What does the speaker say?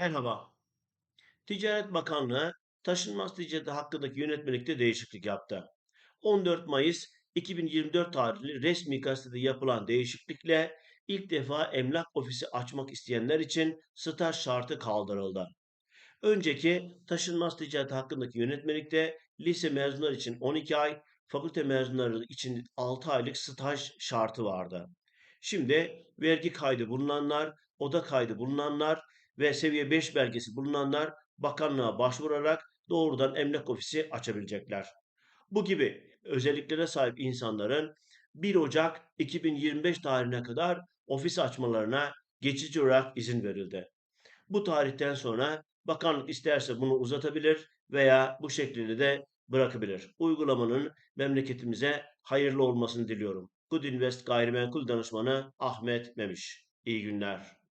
Merhaba. Ticaret Bakanlığı taşınmaz ticareti hakkındaki yönetmelikte değişiklik yaptı. 14 Mayıs 2024 tarihli resmi gazetede yapılan değişiklikle ilk defa emlak ofisi açmak isteyenler için staj şartı kaldırıldı. Önceki taşınmaz ticaret hakkındaki yönetmelikte lise mezunları için 12 ay, fakülte mezunları için 6 aylık staj şartı vardı. Şimdi vergi kaydı bulunanlar, oda kaydı bulunanlar ve seviye 5 belgesi bulunanlar bakanlığa başvurarak doğrudan emlak ofisi açabilecekler. Bu gibi özelliklere sahip insanların 1 Ocak 2025 tarihine kadar ofis açmalarına geçici olarak izin verildi. Bu tarihten sonra bakanlık isterse bunu uzatabilir veya bu şekilde de bırakabilir. Uygulamanın memleketimize hayırlı olmasını diliyorum. Good Invest Gayrimenkul Danışmanı Ahmet Memiş. İyi günler.